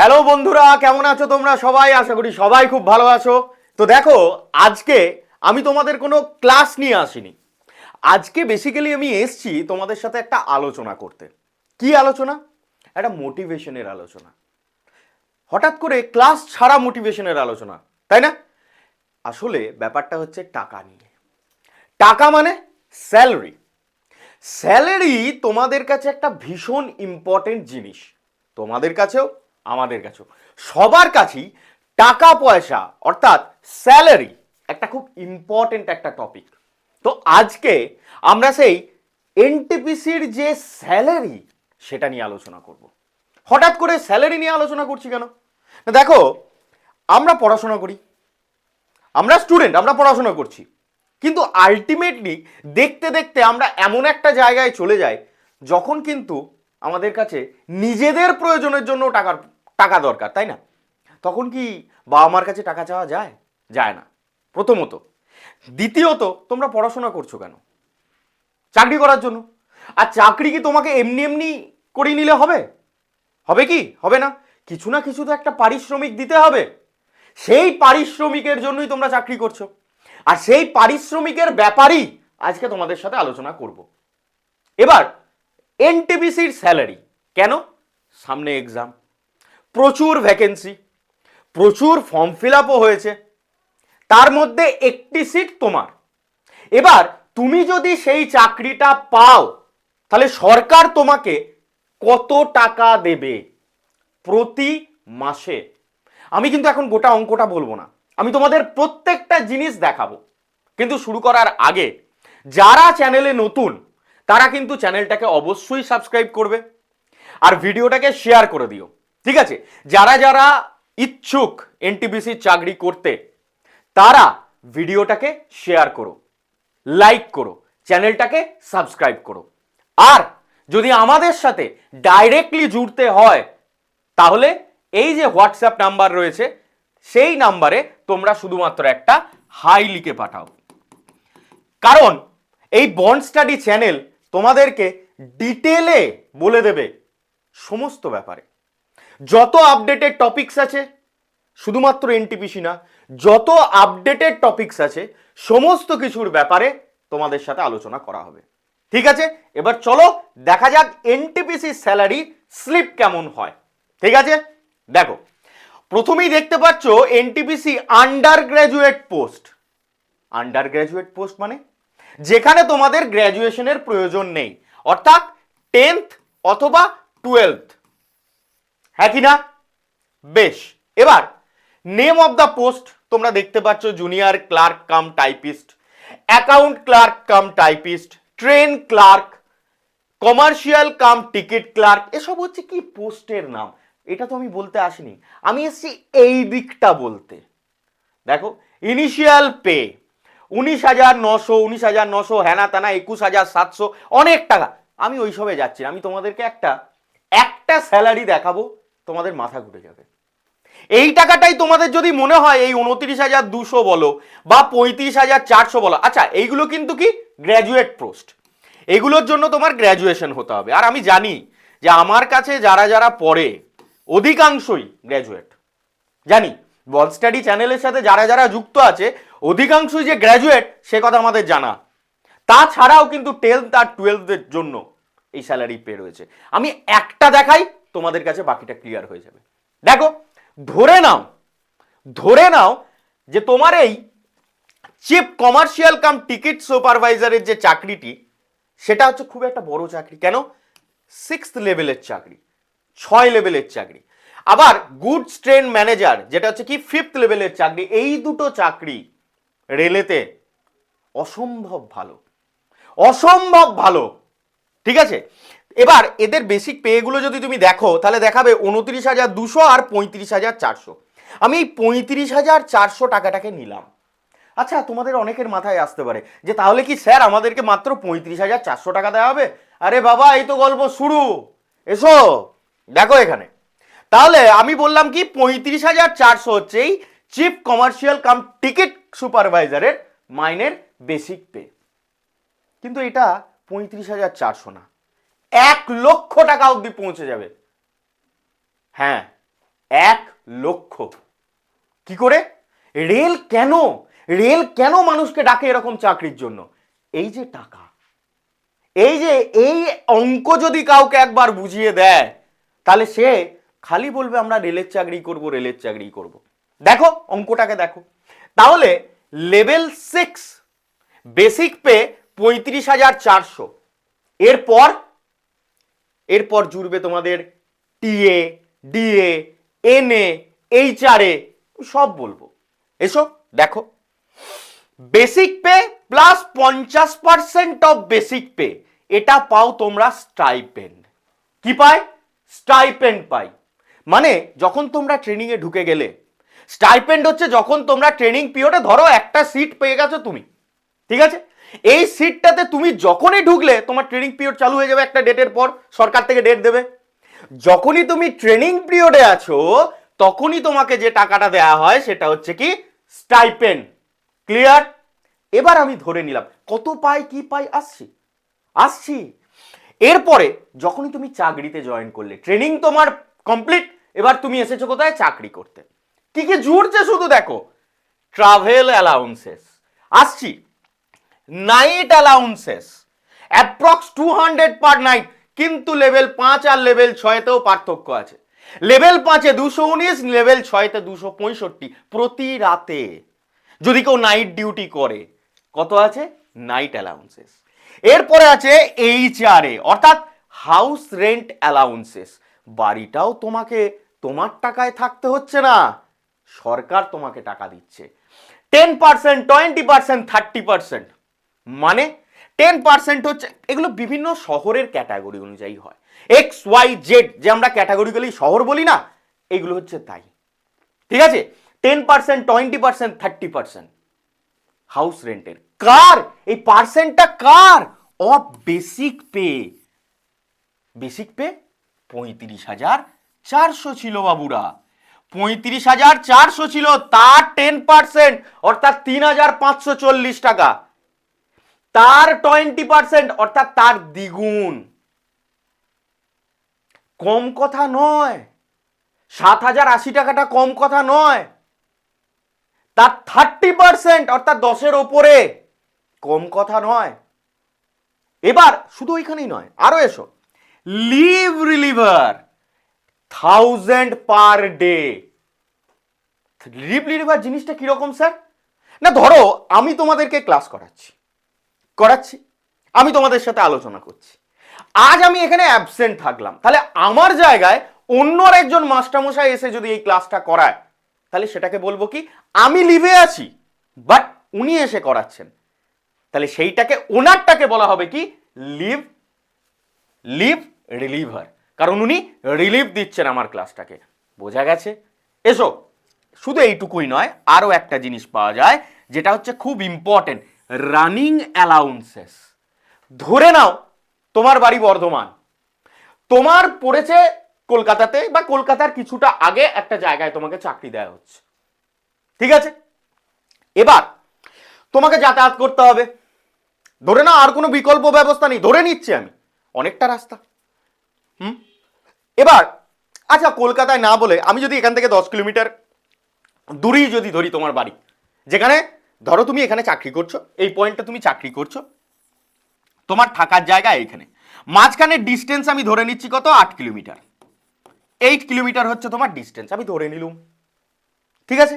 Hello বন্ধুরা, কেমন আছো তোমরা সবাই? আশা করি সবাই খুব ভালো আছো। তো দেখো, আজকে আমি তোমাদের কোনো ক্লাস নিয়ে আসিনি। আজকে বেসিক্যালি আমি এসছি তোমাদের সাথে একটা আলোচনা করতে। কি আলোচনা? একটা মোটিভেশনের আলোচনা। হঠাৎ করে ক্লাস ছাড়া মোটিভেশনের আলোচনা, তাই না? আসলে ব্যাপারটা হচ্ছে টাকা নিয়ে। টাকা মানে স্যালারি স্যালারি তোমাদের কাছে একটা ভীষণ ইম্পর্টেন্ট জিনিস। তোমাদের কাছেও আমাদের কাছেও। সবার কাছেই টাকা পয়সা অর্থাৎ স্যালারি একটা খুব ইম্পর্টেন্ট একটা টপিক তো আজকে আমরা সেই এনটিপিসির যে স্যালারি সেটা নিয়ে আলোচনা করব। হঠাৎ করে স্যালারি নিয়ে আলোচনা করছি কেন? দেখো, আমরা পড়াশোনা করি। আমরা স্টুডেন্ট আমরা পড়াশোনা করছি। কিন্তু আলটিমেটলি দেখতে দেখতে আমরা এমন একটা জায়গায় চলে যাই, যখন কিন্তু আমাদের কাছে নিজেদের প্রয়োজনের জন্য টাকার টাকা দরকার, তাই না? তখন কি বাবা মার কাছে টাকা চাওয়া যায়? যায় না। প্রথমত। দ্বিতীয়ত, তোমরা পড়াশোনা করছ কেন? চাকরি করার জন্য। আর চাকরি কি তোমাকে এমনি এমনি করিয়ে নিলে হবে? হবে কি? হবে না। কিছু না কিছু তো একটা পারিশ্রমিক দিতে হবে। সেই পারিশ্রমিকের জন্যই তোমরা চাকরি করছ। আর সেই পারিশ্রমিকের ব্যাপারই আজকে তোমাদের সাথে আলোচনা করব। এবার, এনটিপিসির স্যালারি। কেন? সামনে এক্সাম প্রচুর ভ্যাকেন্সি প্রচুর ফর্ম ফিল আপও হয়েছে। তার মধ্যে একটি সিট তোমার। এবার তুমি যদি সেই চাকরিটা পাও, তাহলে সরকার তোমাকে কত টাকা দেবে প্রতি মাসে? আমি কিন্তু এখন গোটা অঙ্কটা বলব না। আমি তোমাদের প্রত্যেকটা জিনিস দেখাবো। কিন্তু শুরু করার আগে, যারা চ্যানেলে নতুন, তারা কিন্তু চ্যানেলটাকে অবশ্যই সাবস্ক্রাইব করবে। আর ভিডিওটাকে শেয়ার করে দিও। ঠিক আছে? যারা যারা ইচ্ছুক এনটিবিসির চাকরি করতে, তারা ভিডিওটাকে শেয়ার করো লাইক করো চ্যানেলটাকে সাবস্ক্রাইব করো। আর যদি আমাদের সাথে ডাইরেক্টলি জুড়তে হয়, তাহলে এই যে হোয়াটসঅ্যাপ নাম্বার রয়েছে, সেই নাম্বারে তোমরা শুধুমাত্র একটা হাই লিখে পাঠাও। কারণ এই বন্ড স্টাডি চ্যানেল তোমাদেরকে ডিটেলে বলে দেবে সমস্ত ব্যাপারে। যত আপডেটেড টপিকস আছে, শুধুমাত্র এনটিপিসি না, যত আপডেটেড টপিকস আছে, সমস্ত কিছুর ব্যাপারে তোমাদের সাথে আলোচনা করা হবে। ঠিক আছে? এবার চলো দেখা যাক এনটিপিসি স্যালারি স্লিপ কেমন হয়। ঠিক আছে? দেখো, প্রথমেই দেখতে পাচ্ছ NTPC undergraduate post undergraduate post মানে? যেখানে তোমাদের গ্র্যাজুয়েশনের প্রয়োজন নেই। অর্থাৎ টেন্থ অথবা টুয়েলথ হ্যাঁ কি না বেশ, এবার নেম অফ দ্য পোস্ট তোমরা দেখতে পাচ্ছ junior clerk cum typist account clerk cum typist train clerk commercial cum ticket clerk এসব হচ্ছে কি পোস্টের নাম? এটা তো আমি বলতে আসিনি। আমি এসেছি এই দিকটা বলতে। দেখো ইনিশিয়াল পে উনিশ হাজার নশো, উনিশ হাজার নশো হ্যানা তানা, একুশ হাজার সাতশো, অনেক টাকা। আমি ওইসবে যাচ্ছি। আমি তোমাদেরকে একটা একটা স্যালারি দেখাবো। তোমাদের মাথা ঘুরে যাবে। এই টাকাটাই তোমাদের যদি মনে হয় এই উনত্রিশ হাজার দুশো বলো বা পঁয়ত্রিশ হাজার চারশো বলো আচ্ছা এইগুলো কিন্তু কি? গ্র্যাজুয়েট পোস্ট এগুলোর জন্য তোমার গ্র্যাজুয়েশন হতে হবে। আর আমি জানি যে আমার কাছে যারা যারা পড়ে, অধিকাংশই গ্র্যাজুয়েট জানি বল স্টাডি চ্যানেলের সাথে যারা যারা যুক্ত আছে, অধিকাংশই যে গ্র্যাজুয়েট সে কথা আমাদের জানা। তাছাড়াও কিন্তু টেন্থ আর টুয়েলভের জন্য এই স্যালারি পে রয়েছে। আমি একটা দেখাই তোমাদের কাছে বাকিটা ক্লিয়ার হয়ে যাবে। দেখো, ধরে নাও ধরে নাও যে তোমার এই চিফ কমার্শিয়াল কাম টিকিট সুপারভাইজারের যে চাকরিটি, সেটা হচ্ছে খুব একটা বড় চাকরি। কেন? সিক্স লেভেলের চাকরি, ছয় লেভেলের চাকরি। আবার গুডস ট্রেন ম্যানেজার যেটা হচ্ছে কি ফিফথ লেভেলের চাকরি, এই দুটো চাকরি রেলেতে অসম্ভব ভালো। অসম্ভব ভালো। ঠিক আছে? এবার এদের বেসিক পেগুলো যদি তুমি দেখো, তাহলে দেখাবে উনত্রিশ হাজার দুশো আর পঁয়ত্রিশ হাজার চারশো। আমি এই পঁয়ত্রিশ হাজার চারশো টাকাটাকে নিলাম। আচ্ছা তোমাদের অনেকের মাথায় আসতে পারে যে তাহলে কি স্যার আমাদেরকে মাত্র পঁয়ত্রিশ হাজার চারশো টাকা দেওয়া হবে? আরে বাবা, এই তো গল্প শুরু। এসো, দেখো এখানে। তাহলে আমি বললাম কি, পঁয়ত্রিশ হাজার চারশো হচ্ছে এই চিফ কমার্শিয়াল কাম টিকিট সুপারভাইজারের মাইনের বেসিক পে কিন্তু এটা পঁয়ত্রিশ হাজার চারশো না। এক লক্ষ টাকা অবধি পৌঁছে যাবে। হ্যাঁ এক লক্ষ। কি করে? রেল কেন? রেল কেন মানুষকে ডাকে এরকম চাকরির জন্য? এই যে টাকা। এই যে, এই অঙ্ক যদি কাউকে একবার বুঝিয়ে দেয়, তাহলে সে খালি বলবে, আমরা রেলের চাকরি করব, রেলের চাকরি করব। দেখো, অঙ্কটাকে দেখো। তাহলে লেভেল সিক্স, বেসিক পে পঁয়ত্রিশ হাজার চারশো। এরপর এরপর জুড়বে তোমাদের টিএ, ডিএ, এনএ, এইচআরএ, সব বলব। এসো, দেখো। বেসিক পে প্লাস পঞ্চাশ পার্সেন্ট অফ বেসিক পে, এটা পাও তোমরা স্টাইপেন্ড কি পায়? স্টাইপেন্ড পাই। মানে যখন তোমরা ট্রেনিংয়ে ঢুকে গেলে, স্টাইপেন্ড হচ্ছে যখন তোমরা ট্রেনিং পিরিয়ডে ধরো একটা সিট পেয়ে গেছো তুমি। ঠিক আছে? এই সিটটাতে তুমি যখনই ঢুকলে, তোমার ট্রেনিং পিরিয়ড চালু হয়ে যাবে একটা ডেটের পর, সরকার থেকে ডেট দেবে। যখনই তুমি ট্রেনিং পিরিয়ডে আছো, তখনই তোমাকে যে টাকাটা দেয়া হয়, সেটা হচ্ছে কি? স্টাইপেন্ড ক্লিয়ার এবার আমি ধরে নিলাম, কত পাই, কি পাই, আসছি। আসছি। এরপরে যখনই তুমি চাকরিতে জয়েন করলে ট্রেনিং তোমার কমপ্লিট এবার তুমি এসেছ কোথায়? চাকরি করতে। কি কি জুড়ছে শুধু দেখো? ট্রাভেল অ্যালাউন্সেস আসছি। Night allowances approx two hundred per night কিন্তু লেভেল পাঁচ আর লেভেল ছয়তেও পার্থক্য আছে। লেভেল পাঁচে দুশো উনিশ লেভেল ছয়তে দুশো পঁয়ষট্টি প্রতি রাতে। যদি কেউ নাইট ডিউটি করে, কত আছে? নাইট অ্যালাউন্সেস এরপরে আছে এইচআরএ অর্থাৎ হাউস রেন্ট অ্যালাউন্সেস বাড়িটাও তোমাকে, তোমার টাকায় থাকতে হচ্ছে না, সরকার তোমাকে টাকা দিচ্ছে। Ten percent twenty percent thirty percent মানে টেন পার্সেন্ট হচ্ছে, এগুলো বিভিন্ন শহরের ক্যাটাগরি অনুযায়ী হয়। এক্স ওয়াই জেড যে আমরা ক্যাটাগরিগুলি শহর বলি না, এগুলো হচ্ছে তাই। ঠিক আছে? Ten percent twenty percent thirty percent house রেন্টের কার? এই পার্সেন্টটা কার? Of basic pay basic pay পঁয়ত্রিশ হাজার চারশো ছিল বাবুরা। পঁয়ত্রিশ হাজার চারশো ছিল, তার টেন পার্সেন্ট অর্থাৎ তিন হাজার পাঁচশো চল্লিশ টাকা। তার টোয়েন্টি পার্সেন্ট অর্থাৎ তার দ্বিগুণ। কম কথা নয়। সাত হাজার আশি টাকাটা কম কথা নয়। তার থার্টি পার্সেন্ট অর্থাৎ দশের ওপরে, কম কথা নয়। এবার শুধু ওইখানেই নয়, আরও এসো। Leave reliever thousand per day leave reliever জিনিসটা কীরকম স্যার না, ধরো, আমি তোমাদেরকে ক্লাস করাচ্ছি। করাচ্ছি। আমি তোমাদের সাথে আলোচনা করছি। আজ আমি এখানে অ্যাবসেন্ট থাকলাম। তাহলে আমার জায়গায় অন্য একজন মাস্টারমশাই এসে যদি এই ক্লাসটা করায়, তাহলে সেটাকে বলব কি, আমি লিভে আছি বাট উনি এসে করাচ্ছেন। তাহলে সেইটাকে ওনারটাকে বলা হবে কি লিভ লিভ রিলিভার কারণ উনি রিলিভ দিচ্ছেন আমার ক্লাসটাকে বোঝা গেছে? এসো। শুধু এইটুকুই নয়, আরও একটা জিনিস পাওয়া যায়, যেটা হচ্ছে খুব ইম্পর্টেন্ট রানিং অ্যালাউন্সেস ধরে নাও, তোমার বাড়ি বর্ধমান। তোমার পড়েছে কলকাতাতে বা কলকাতার কিছুটা আগে একটা জায়গায় তোমাকে চাকরি দেওয়া হচ্ছে। ঠিক আছে? এবার তোমাকে যাতায়াত করতে হবে। ধরে নাও, আর কোনো বিকল্প ব্যবস্থা নেই। ধরে নিচ্ছি আমি। অনেকটা রাস্তা। হুম? এবার আচ্ছা কলকাতায় না বলে আমি যদি এখান থেকে দশ কিলোমিটার দূরেই যদি ধরি তোমার বাড়ি, যেখানে ধরো তুমি এখানে চাকরি করছ, এই পয়েন্টে তুমি চাকরি করছ, তোমার থাকার জায়গা এইখানে। মাঝখানে ডিস্টেন্স আমি ধরে নিচ্ছি কত? আট কিলোমিটার। এইট কিলোমিটার হচ্ছে তোমার ডিস্টেন্স আমি ধরে নিলুম। ঠিক আছে?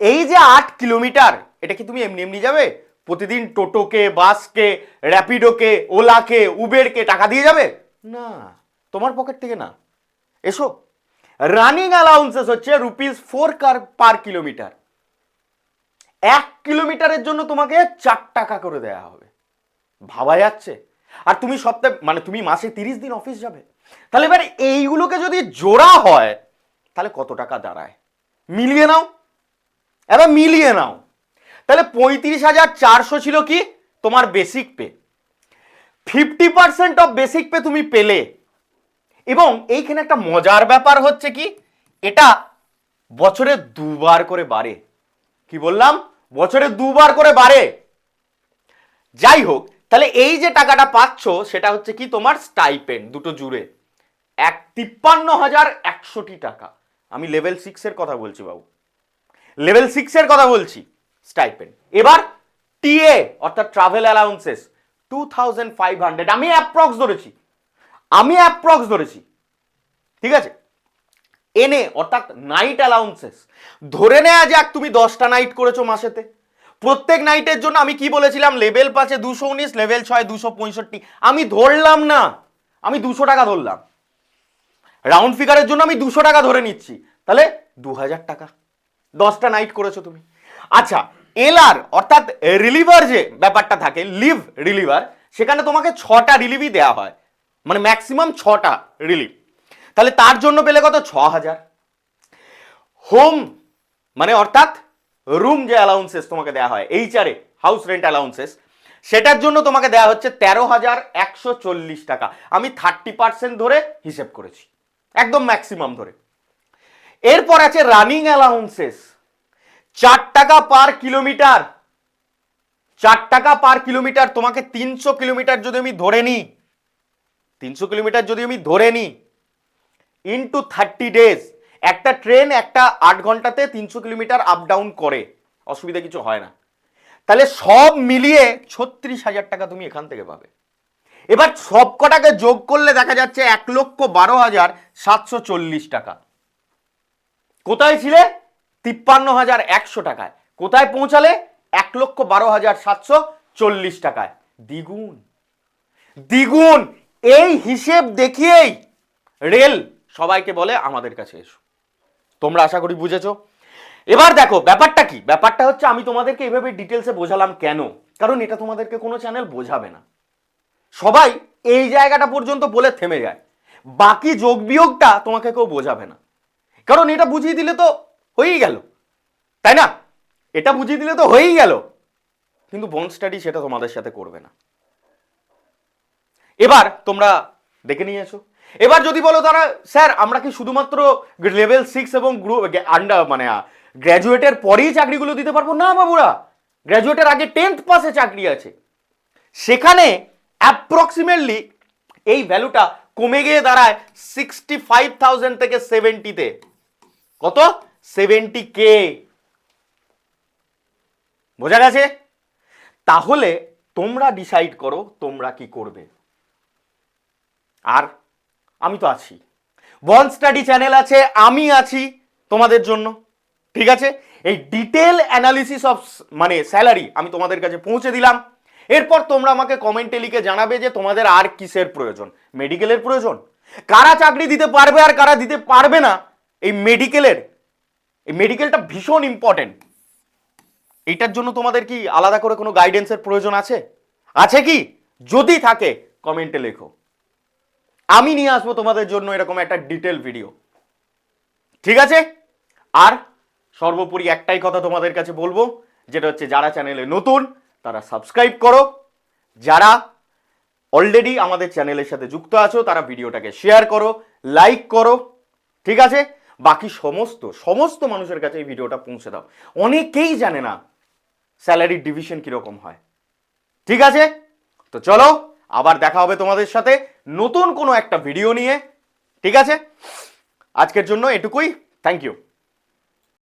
এই যে আট কিলোমিটার, এটা কি তুমি এমনি এমনি যাবে? প্রতিদিন টোটোকে, বাসকে, র্যাপিডোকে, ওলাকে, উবেরকে টাকা দিয়ে যাবে? না, তোমার পকেট থেকে না। এসো। রানিং অ্যালাউন্সেস হচ্ছে rupees four car per kilometre এক কিলোমিটারের জন্য তোমাকে চার টাকা করে দেয়া হবে। ভাবা যাচ্ছে? আর তুমি সপ্তাহে মানে তুমি মাসে তিরিশ দিন অফিস যাবে। তাহলে এবার এইগুলোকে যদি জোড়া হয়, তাহলে কত টাকা দাঁড়ায়? মিলিয়ে নাও। এবার মিলিয়ে নাও। তাহলে পঁয়ত্রিশ হাজার চারশো ছিল কি? তোমার basic pay fifty percent of basic pay তুমি পেলে। এবং এইখানে একটা মজার ব্যাপার হচ্ছে কি? এটা বছরে দুবার করে বাড়ে। কি বললাম? বছরে দুবার করে বাড়ে। যাই হোক তাহলে এই যে টাকাটা পাচ্ছ, সেটা হচ্ছে কি তোমার স্টাইপেন্ড দুটো জুড়ে। এক তিপ্পান্ন হাজার একশোটি টাকা। আমি লেভেল সিক্সের কথা বলছি বাবু। লেভেল সিক্সের কথা বলছি স্টাইপেন্ড এবার টিএ অর্থাৎ travel allowances two thousand five hundred আমি অ্যাপ্রক্স ধরেছি। আমি অ্যাপ্রক্স ধরেছি। ঠিক আছে? এনে, অর্থাৎ নাইট অ্যালাউন্সেস ধরে নেওয়া যাক তুমি দশটা নাইট করেছ মাসেতে। প্রত্যেক নাইটের জন্য আমি কি বলেছিলাম? লেভেল পাঁচে দুশো উনিশ লেভেল ছয় দুশো পঁয়ষট্টি। আমি ধরলাম না। আমি দুশো টাকা ধরলাম। রাউন্ড ফিগারের জন্য আমি দুশো টাকা ধরে নিচ্ছি। তাহলে দু হাজার টাকা। দশটা নাইট করেছ তুমি। আচ্ছা এলআর অর্থাৎ রিলিভার যে ব্যাপারটা থাকে লিভ রিলিভার সেখানে তোমাকে ছটা রিলিভই দেওয়া হয়। মানে ম্যাক্সিমাম ছটা রিলিভ তাহলে তার জন্য পেলে কত? ছ হাজার। হোম মানে অর্থাৎ রুম যে অ্যালাউন্সেস তোমাকে দেওয়া হয় এইচআরে হাউস রেন্ট অ্যালাউন্সেস সেটার জন্য তোমাকে দেওয়া হচ্ছে তেরো হাজার একশো চল্লিশ টাকা। আমি থার্টি পার্সেন্ট ধরে হিসেব করেছি, একদম ম্যাক্সিমাম ধরে। এরপর আছে রানিং অ্যালাউন্সেস চার টাকা পার কিলোমিটার চার টাকা পার কিলোমিটার তোমাকে তিনশো কিলোমিটার যদি আমি ধরে নিই, তিনশো কিলোমিটার যদি আমি ধরে নিই ইনটু থার্টি ডেজ একটা ট্রেন একটা আট ঘন্টাতে তিনশো কিলোমিটার আপ ডাউন করে। অসুবিধা কিছু হয় না। তাহলে সব মিলিয়ে ছত্রিশ হাজার টাকা তুমি এখান থেকে পাবে। এবার সব কটাকে যোগ করলে দেখা যাচ্ছে এক লক্ষ বারো হাজার সাতশো চল্লিশ টাকা। কোথায় ছিলে? তিপ্পান্ন হাজার একশো টাকায়। কোথায় পৌঁছালে? এক লক্ষ বারো হাজার সাতশো চল্লিশ টাকায়। দ্বিগুণ। দ্বিগুণ। এই হিসেব দেখিয়েই রেল সবাইকে বলে আমাদের কাছে এসো। তোমরা আশা করি বুঝেছ। এবার দেখো, ব্যাপারটা কি? ব্যাপারটা হচ্ছে আমি তোমাদেরকে এভাবে ডিটেলসে বোঝালাম কেন? কারণ এটা তোমাদেরকে কোনো চ্যানেল বোঝাবে না। সবাই এই জায়গাটা পর্যন্ত বলে থেমে যায়। বাকি যোগ বিয়োগটা তোমাকে কেউ বোঝাবে না। কারণ এটা বুঝিয়ে দিলে তো হয়েই গেল। তাই না? এটা বুঝিয়ে দিলে তো হয়েই গেল। কিন্তু বন স্টাডি সেটা তোমাদের সাথে করবে না। এবার তোমরা দেখে নিয়ে এসো এবার যদি বলো তারা, স্যার, আমরা কি শুধুমাত্র লেভেল সিক্স এবং গ্রুপ আন্ডার মানে গ্র্যাজুয়েটের পরেই চাকরিগুলো দিতে পারব? না, বাবুরা। গ্র্যাজুয়েটের আগে টেন্থ পাসে চাকরি আছে। সেখানে অ্যাপ্রক্সিমেটলি এই ভ্যালুটা কমে গিয়ে দাঁড়ায় সিক্সটি ফাইভ থাউজেন্ড থেকে সেভেন্টিতে কত? সেভেন্টি কে বোঝা গেছে? তাহলে তোমরা ডিসাইড করো তোমরা কি করবে। আর আমি তো আছি। বন স্টাডি চ্যানেল আছে, আমি আছি তোমাদের জন্য। ঠিক আছে? এই ডিটেল অ্যানালিসিস অফ মানে স্যালারি আমি তোমাদের কাছে পৌঁছে দিলাম। এরপর তোমরা আমাকে কমেন্টে লিখে জানাবে যে তোমাদের আর কিসের প্রয়োজন। মেডিকেলের প্রয়োজন। কারা চাকরি দিতে পারবে আর কারা দিতে পারবে না, এই মেডিকেলের এই মেডিকেলটা ভীষণ ইম্পর্টেন্ট এইটার জন্য তোমাদের কি আলাদা করে কোনো গাইডেন্সের প্রয়োজন আছে? আছে কি? যদি থাকে কমেন্টে লেখো। আমি নিয়ে আসব তোমাদের জন্য এরকম একটা ডিটেল ভিডিও ঠিক আছে? আর সর্বোপরি একটাই কথা তোমাদের কাছে বলব, যেটা হচ্ছে যারা চ্যানেলে নতুন, তারা সাবস্ক্রাইব করো। যারা অলরেডি আমাদের চ্যানেলের সাথে যুক্ত আছো, তারা ভিডিওটাকে শেয়ার করো লাইক করো। ঠিক আছে? বাকি সমস্ত সমস্ত মানুষের কাছে এই ভিডিওটা পৌঁছে দাও। অনেকেই জানে না স্যালারি ডিভিশন কীরকম হয়। ঠিক আছে? তো চলো, আবার দেখা হবে তোমাদের সাথে। নতুন কোনো একটা ভিডিও নিয়ে ঠিক আছে? আজকের জন্য এটুকুই থ্যাংক ইউ